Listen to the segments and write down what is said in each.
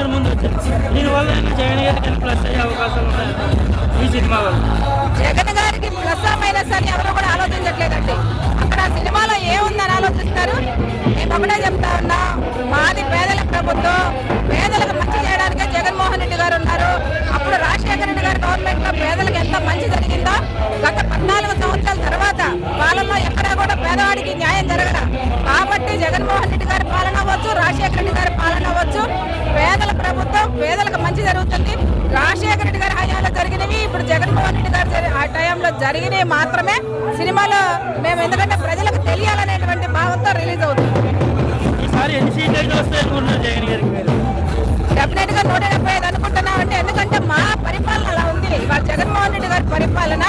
Election ముందు వచ్చారు. దీనివల్ల జగన్ గారికి ప్లస్ అయ్యే అవకాశాలు ఉన్నాయి ఈ సినిమా వల్ల. జగన్ గారికి ప్లస్ మైనస్ అని ఎవరు కూడా ఆలోచించట్లేదండి. అక్కడ సినిమాలో ఏముందని ఆలోచిస్తారు? నేను ఒకటే చెప్తా ఉన్నా. మాది పేదల ప్రభుత్వం. పేదలకు మంచి చేయడానికే జగన్మోహన్ రెడ్డి గారు ఉన్నారు. అప్పుడు రాజశేఖర రెడ్డి గారు గవర్నమెంట్లో పేదలకు ఎంత మంచి జరిగిందో గత పద్నాలుగు సంవత్సరాల తర్వాత పాలనలో ఎక్కడా కూడా పేదవాడికి న్యాయం జరగడం కాబట్టి జగన్మోహన్ రెడ్డి గారి పాలన అవ్వచ్చు రాజశేఖర రెడ్డి గారి పాలన అవ్వచ్చు. పేదల ప్రభుత్వం పేదలకు మంచి జరుగుతుంది. రాజశేఖర రెడ్డి గారి హయాంలో జరిగినవి ఇప్పుడు జగన్మోహన్ రెడ్డి గారు ఆ టైంలో జరిగినవి మాత్రమే సినిమాలో మేము ఎందుకంటే ప్రజలకు తెలియాలనేటువంటి భావంతో రిలీజ్ అవుతుంది. డెఫినెట్గా నూట డెబ్బై ఐదు అనుకుంటున్నాం అంటే ఎందుకంటే మా పరిపాలన అలా ఉంది. ఇవాళ జగన్మోహన్ రెడ్డి గారి పరిపాలన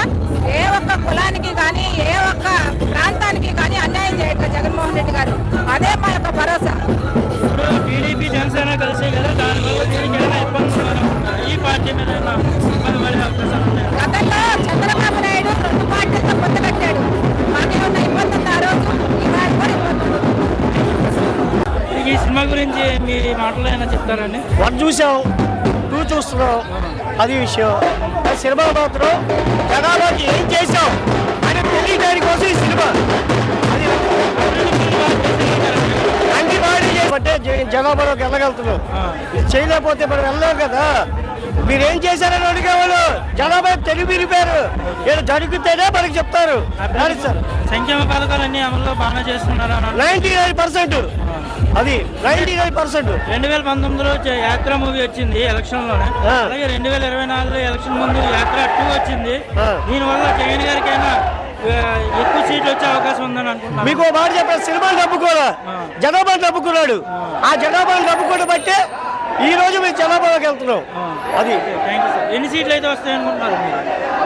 ఏ ఒక్క కులానికి కానీ ఏ ఒక్క ప్రాంతానికి కానీ అన్యాయం చేయట్లేదు జగన్మోహన్ రెడ్డి గారు. అదే మా యొక్క భరోసా. టీడీపీ జనసేన కలిసే కదా దానివల్ల దీనికి ఏమైనా ఇబ్బందులు? ఈ పార్టీ మీద ఏమైనా ఇబ్బంది పడే అవకాశాలు ఉన్నాయి గతంలో చంద్రబాబు నాయుడు రెండు పార్టీలతో పొత్తు కట్టాడు. ఇబ్బంది ఆ రోజు? కూడా ఇబ్బంది. ఈ సినిమా గురించి మీ మాటలు ఏమైనా చెప్తారండి వన్ చూసాం ఎదురు చూస్తున్నాం అది విషయం. సినిమా మాత్రం జనాభాకి ఏం చేసాం అని తెలియడానికి కోసం ఈ సినిమా. జనాభాలోకి వెళ్ళగలుగుతున్నాం. ఇది చేయలేకపోతే మనం వెళ్ళలేం కదా. మీరేం చేశారని అడిగేవాళ్ళు? జనాభా తెలివి విరిపారు. వీళ్ళు జరిగితేనే మనకి చెప్తారు. సార్. సంక్షేమ పథకాలు అన్ని అమల్లో బాగానే చేస్తున్నారు? అన్నారు నైన్టీ నైన్ పర్సెంట్. అది నైన్టీ నైన్ పర్సెంట్. రెండు వేల పంతొమ్మిదిలో యాత్ర మూవీ వచ్చింది ఎలక్షన్లోనే ఆ. అలాగే రెండు వేల ఇరవై నాలుగులో ఎలక్షన్ ముందు యాత్ర టూ వచ్చింది. దీనివల్ల జగన్ గారికైనా ఎక్కువ సీట్లు వచ్చే అవకాశం ఉందని అనుకుంటున్నాను. మీకు మాట చెప్పారు సినిమాలు నమ్ముకోరా జనాభా నమ్ముకున్నాడు. ఆ. జనాభాను నమ్ముకోవడం బట్టే ఈ రోజు మేము జనాభాలోకి వెళ్తున్నాం. అది. Thank you sir. ఎన్ని సీట్లు అయితే వస్తాయి అనుకుంటున్నారు మీరు?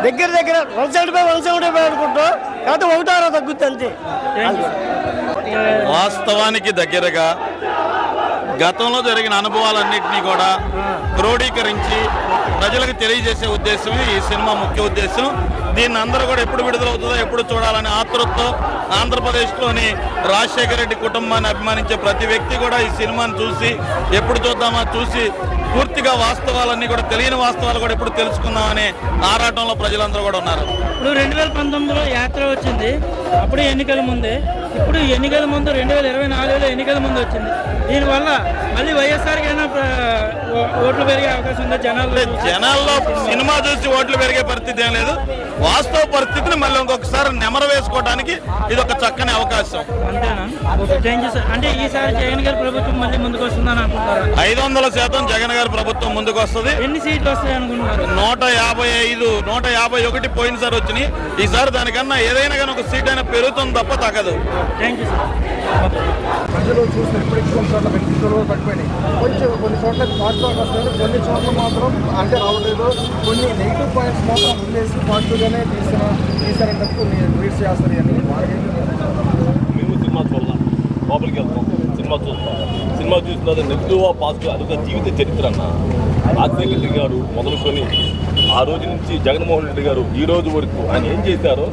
దగ్గర దగ్గర one seventy five one seventy five అనుకుంటాం కాకపోతే ఒకటారో తగ్గుద్ది అంతే. Thank you sir. వాస్తవానికి దగ్గరగా గతంలో జరిగిన అనుభవాలన్నింటినీ కూడా క్రోడీకరించి ప్రజలకు తెలియజేసే ఉద్దేశమే ఈ సినిమా ముఖ్య ఉద్దేశం. దీన్ని అందరూ కూడా ఎప్పుడు విడుదలవుతుందో ఎప్పుడు చూడాలని ఆతృతతో ఆంధ్రప్రదేశ్లోని రాజశేఖర రెడ్డి కుటుంబాన్ని అభిమానించే ప్రతి వ్యక్తి కూడా ఈ సినిమాను చూసి ఎప్పుడు చూద్దామా చూసి పూర్తిగా వాస్తవాలన్నీ కూడా తెలియని వాస్తవాలు కూడా ఎప్పుడు తెలుసుకుందామనే ఆరాటంలో ప్రజలందరూ కూడా ఉన్నారు. ఇప్పుడు రెండు వేల పంతొమ్మిదిలో యాత్ర వచ్చింది. అప్పుడు ఎన్నికల ముందే. ఇప్పుడు ఎన్నికల ముందు రెండు వేల ఇరవై నాలుగులో ఎన్నికల ముందు వచ్చింది. దీనివల్ల మళ్ళీ వైఎస్ఆర్కి అయినా ఓట్లు పెరిగే అవకాశం ఉందా? జనాలు అంటే జనాల్లో సినిమా చూసి ఓట్లు పెరిగే పరిస్థితి ఏం లేదు. వాస్తవ పరిస్థితిని మళ్ళీ ఇంకొకసారి నెమరు వేసుకోవడానికి ఇది ఒక చక్కని అవకాశం. అంతేనా? Thank you sir. అంటే ఈసారి జగన్ గారి ప్రభుత్వం మళ్ళీ ముందుకు వస్తుందని అనుకుంటారా ఐదు వందల శాతం జగన్ గారి ప్రభుత్వం ముందుకు వస్తుంది ఎన్ని సీట్లు వస్తాయి అనుకుంటున్నారు? నూట యాభై ఐదు నూట యాభై ఒకటి పోయినసారి వచ్చినాయి. ఈసారి దానికన్నా ఏదైనా కానీ ఒక సీట్ అయినా పెరుగుతుంది తప్ప తగ్గదు. Thank you sir. మధ్యలో చూసిన ఇప్పటికీ కొన్ని చోట్ల వెంకటేశ్వర పడిపోయినాయి కొంచెం కొన్ని చోట్ల పాజిటివ్ వస్తుంది. కొన్ని చోట్ల మాత్రం అంటే రావట్లేదు. కొన్ని నెగిటివ్ పాయింట్స్ మాత్రం ఉండేసి పాజిటివ్గానే తీసిన తీసారని కొన్ని ట్వీట్స్ చేస్తారు అని మేము సినిమా చూడాలి లోపలికి వెళ్తాం. సినిమా చూస్తాం. సినిమా చూసిన నెగిటివ్ పాజిటివ్ అది ఒక జీవిత చరిత్ర అన్న. రాజశేఖర రెడ్డి గారు మొదలుకొని ఆ రోజు నుంచి జగన్మోహన్ రెడ్డి గారు ఈ రోజు వరకు ఆయన ఏం చేశారో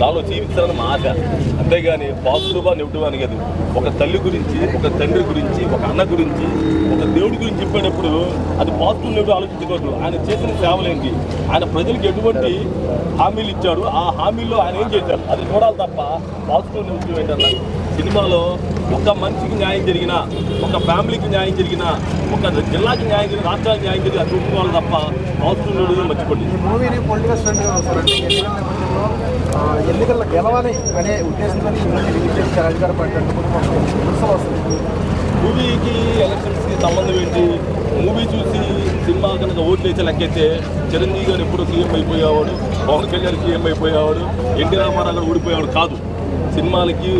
దానిలో జీవించాలని మా ఆశ. అంతేగాని పాజిటివ్గా నెగిటివ్ అని కాదు ఒక తల్లి గురించి ఒక తండ్రి గురించి ఒక అన్న గురించి ఒక దేవుడి గురించి చెప్పేటప్పుడు అది పాజిటివ్ నెగిటివ్ ఆలోచించకూడదు ఆయన చేసిన సేవలేంటి ఆయన ప్రజలకు ఎటువంటి హామీలు ఇచ్చాడు? ఆ హామీల్లో ఆయన ఏం చేశారు? అది చూడాలి తప్ప పాజిటివ్ నెగిటివ్ ఏంటన్నా. సినిమాలో ఒక మనిషికి న్యాయం జరిగినా ఒక ఫ్యామిలీకి న్యాయం జరిగినా ఒక జిల్లాకి న్యాయం జరిగిన రాష్ట్రానికి న్యాయం జరిగిన అది చూసుకోవాలి తప్ప పాజిటివ్ నెగిటివ్ మర్చిపోండి. మూవీని పొలిటికల్ ఎన్నికల ఎన్నికల్లో గెలవాలి అనే ఉద్దేశంతో చేశారు అధికార పార్టీ వస్తుంది. మూవీకి ఎలక్షన్స్కి సంబంధం ఏంటి? మూవీ చూసి సినిమా కనుక ఓట్లు వేసే లెక్కైతే చిరంజీవి గారు ఎప్పుడు సీఎం అయిపోయేవాడు పవన్ కళ్యాణ్ సీఎం అయిపోయేవాడు ఎన్టీ రామారావు గారు ఓడిపోయేవాడు కాదు. సినిమాలకి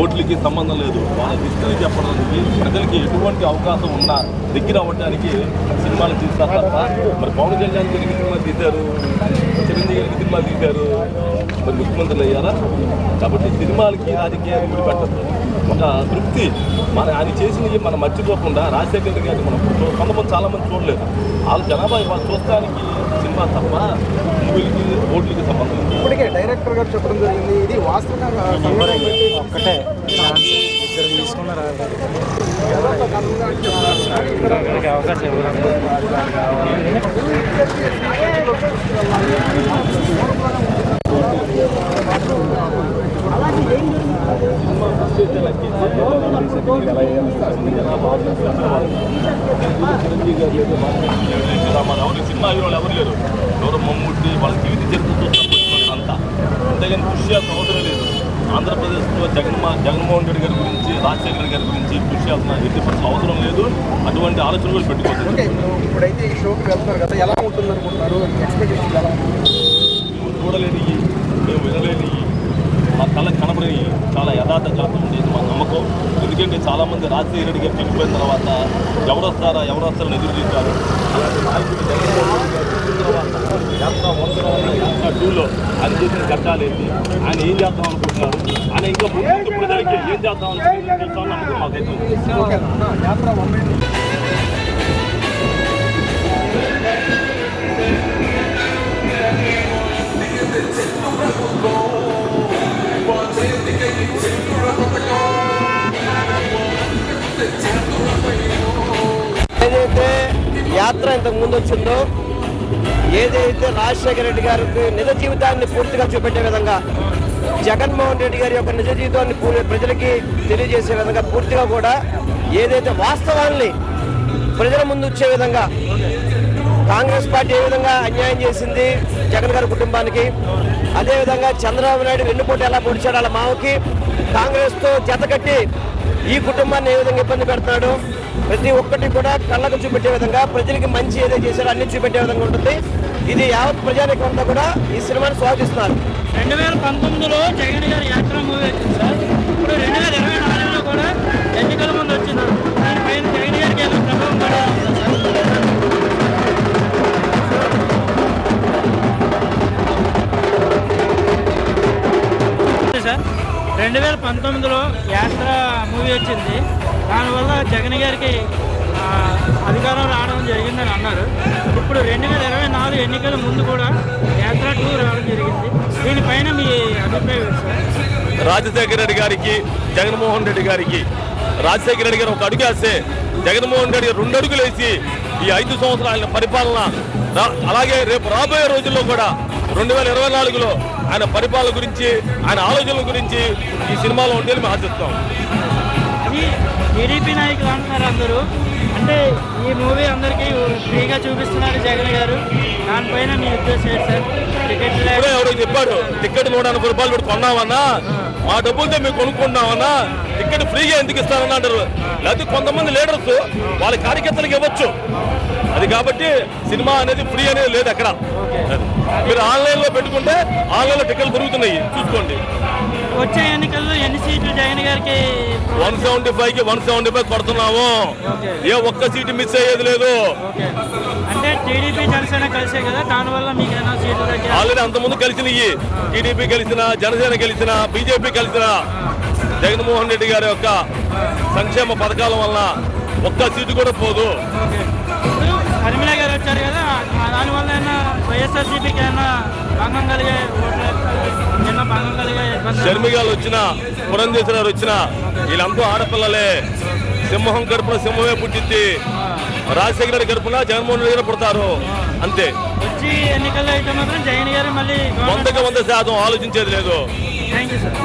ఓట్లకి సంబంధం లేదు. వాళ్ళ దిశలు చెప్పడానికి ప్రజలకి ఎటువంటి అవకాశం ఉన్నా దగ్గర అవ్వడానికి సినిమాలు తీస్తారు తప్ప మరి పవన్ కళ్యాణ్ గారికి సినిమా తీశారు చిరంజీవి గారికి సినిమా తీశారు మరి ముఖ్యమంత్రులు అయ్యారా? కాబట్టి సినిమాలకి రాజకీయాలు పెట్టదు ఒక తృప్తి. మన ఆయన చేసినవి మనం మర్చిపోకుండా రాజశేఖర్ రెడ్డి గారిని మనం కొంతమంది చాలా మంది చూడలేదు. వాళ్ళ జనాభా వాళ్ళు చూడటానికి సినిమా తప్ప మూవీలకి ఓట్లకి సంబంధం ఇప్పటికే డైరెక్టర్ గారు చెప్పడం జరిగింది. ఇది వాస్తవంగా ఒక్కటే. చిరంజీవి గారు సినిమా హీరోలు ఎవరు లేరు ఎవరు మమ్ముట్టి వాళ్ళ జీవిత చరిత్ర అంతా అంతేగాని కృషి చేయాల్సిన అవసరం లేదు ఆంధ్రప్రదేశ్లో జగన్మో జగన్మోహన్ రెడ్డి గారి గురించి రాజశేఖర గారి గురించి కృషి చేయాల్సిన ఎట్టి పరిస్థితులు అవసరం లేదు. అటువంటి ఆలోచన కూడా పెట్టుకోవచ్చు ఇప్పుడైతే ఈ షోకి వెళ్తున్నారు కదా ఎలా ఉంటుంది అనుకుంటున్నారు ఎక్స్పెక్టేషన్ ఎలా ఉంటుంది చూడలేని మేము వినలేని మా కళ్ళకి కనబడి చాలా యథార్థ కథ ఉండేది మా నమ్మకం. ఎందుకంటే చాలామంది రాజశేఖర రెడ్డి గారు చనిపోయిన తర్వాత ఎవరొస్తారా ఎవరొస్తారని ఎదురు చూశారు. నాయకుడు జగన్మోహన్ రెడ్డి తర్వాత యాత్ర వందల వందల యాత్ర టూలో ఆయన చేసిన ఘట్టాలు ఏంటి? ఆయన ఏం చేద్దాం అనుకుంటున్నారు? ఆయన ఇంకా ముందు ప్రజలకి ఏం చేద్దాం అనుకుంటున్నారు? నమ్మకం మాకైతే? యాత్ర వన్ ఏదైతే యాత్ర ఇంతకు ముందు వచ్చిందో ఏదైతే రాజశేఖర రెడ్డి గారికి నిజ జీవితాన్ని పూర్తిగా చూపెట్టే విధంగా జగన్మోహన్ రెడ్డి గారి యొక్క నిజ జీవితాన్ని ప్రజలకి తెలియజేసే విధంగా పూర్తిగా కూడా ఏదైతే వాస్తవాన్ని ప్రజల ముందు వచ్చే విధంగా కాంగ్రెస్ పార్టీ ఏ విధంగా అన్యాయం చేసింది జగన్ గారి కుటుంబానికి అదేవిధంగా చంద్రబాబు నాయుడు వెన్నుపోటు ఎలా పొడిచాడు వాళ్ళ మావకి కాంగ్రెస్తో జతకట్టి ఈ కుటుంబాన్ని ఏ విధంగా ఇబ్బంది పెడుతున్నాడు ప్రతి ఒక్కటి కూడా కళ్ళకు చూపెట్టే విధంగా ప్రజలకి మంచి ఏదైతే చేశారో అన్ని చూపెట్టే విధంగా ఉంటుంది. ఇది యావత్ ప్రజానికి అంతా కూడా ఈ సినిమాని స్వాగతిస్తున్నారు రెండు వేల పంతొమ్మిదిలో జగన్ గారి యాత్ర మూవీ వచ్చింది సార్. ఇప్పుడు రెండు వేల ఇరవై నాలుగులో కూడా ఎన్నికల ముందు వచ్చింది. దానిపైన జగన్ గారికి ఏమైనా ప్రభావం పడేది సార్. సార్. రెండు వేల పంతొమ్మిదిలో యాత్ర మూవీ వచ్చింది. దానివల్ల జగన్ గారికి రాజశేఖర రెడ్డి గారికి జగన్మోహన్ రెడ్డి గారికి. రాజశేఖర రెడ్డి గారు ఒక అడుగు వేస్తే జగన్మోహన్ రెడ్డి రెండు అడుగులు వేసి ఈ ఐదు సంవత్సరాల పరిపాలన అలాగే రేపు రాబోయే రోజుల్లో కూడా రెండు వేల ఇరవై నాలుగులో ఆయన పరిపాలన గురించి ఆయన ఆలోచనల గురించి ఈ సినిమాలో ఉండేది మేము ఆశిస్తాం. టీడీపీ నాయకులు అంటున్నారు అందరూ. అంటే ఈ మూవీ అందరికీ ఫ్రీగా చూపిస్తున్నారు జగన్ గారు. దానిపైన మీ ఉద్దేశం సార్? ఇప్పుడే ఎవరో చెప్పాడు టికెట్ నూట ఎనభై రూపాయలు పెట్టి కొన్నామన్నా మా డబ్బులతో మేము కొనుక్కున్నామన్నా టికెట్ ఫ్రీగా ఎందుకు ఇస్తారని అంటారు. లేకపోతే కొంతమంది లీడర్స్ వాళ్ళ కార్యకర్తలకు ఇవ్వచ్చు. అది కాబట్టి సినిమా అనేది ఫ్రీ అనేది లేదు అక్కడ. మీరు ఆన్లైన్లో పెట్టుకుంటే ఆన్లైన్లో టికెట్లు దొరుకుతున్నాయి చూసుకోండి. వచ్చే ఎన్నికల్లో ఎన్ని సీట్లు జగన్ గారికి? వన్ సెవెంటీ ఫైవ్కి వన్ సెవెంటీ ఫైవ్ కొడుతున్నాము. ఏ ఒక్క సీటు మిస్ అయ్యేది లేదు. అంటే టీడీపీ జనసేన కలిసే కదా దానివల్ల మీకు ఏమైనా సీట్లు తగ్గా ఆల్రెడీ అంతకుముందు కలిసినవి టీడీపీ కలిసిన జనసేన కలిసిన బీజేపీ కలిసిన జగన్మోహన్ రెడ్డి గారి యొక్క సంక్షేమ పథకాల వల్ల ఒక్క సీటు కూడా పోదు. హర్మిల గారు వచ్చారు కదా దానివల్ల ఏమైనా వైఎస్ఆర్సీపీకి ఏమైనా భంగం కలిగే ఓట్ల నిన్న భంగం కలిగే ఇబ్బంది షర్మిగాలు వచ్చిన పురంధేశ్వర గారు వచ్చిన వీళ్ళంతా ఆడపిల్లలే. సింహం గడుపున సింహమే పుట్టింది రాజశేఖర రెడ్డి గడుపున జగన్మోహన్ రెడ్డి గారు పుడతారు. అంతే. వచ్చి ఎన్నికల్లో అయితే మాత్రం జగన్ గారు మళ్ళీ వందకి వంద శాతం ఆలోచించేది లేదు. Thank you sir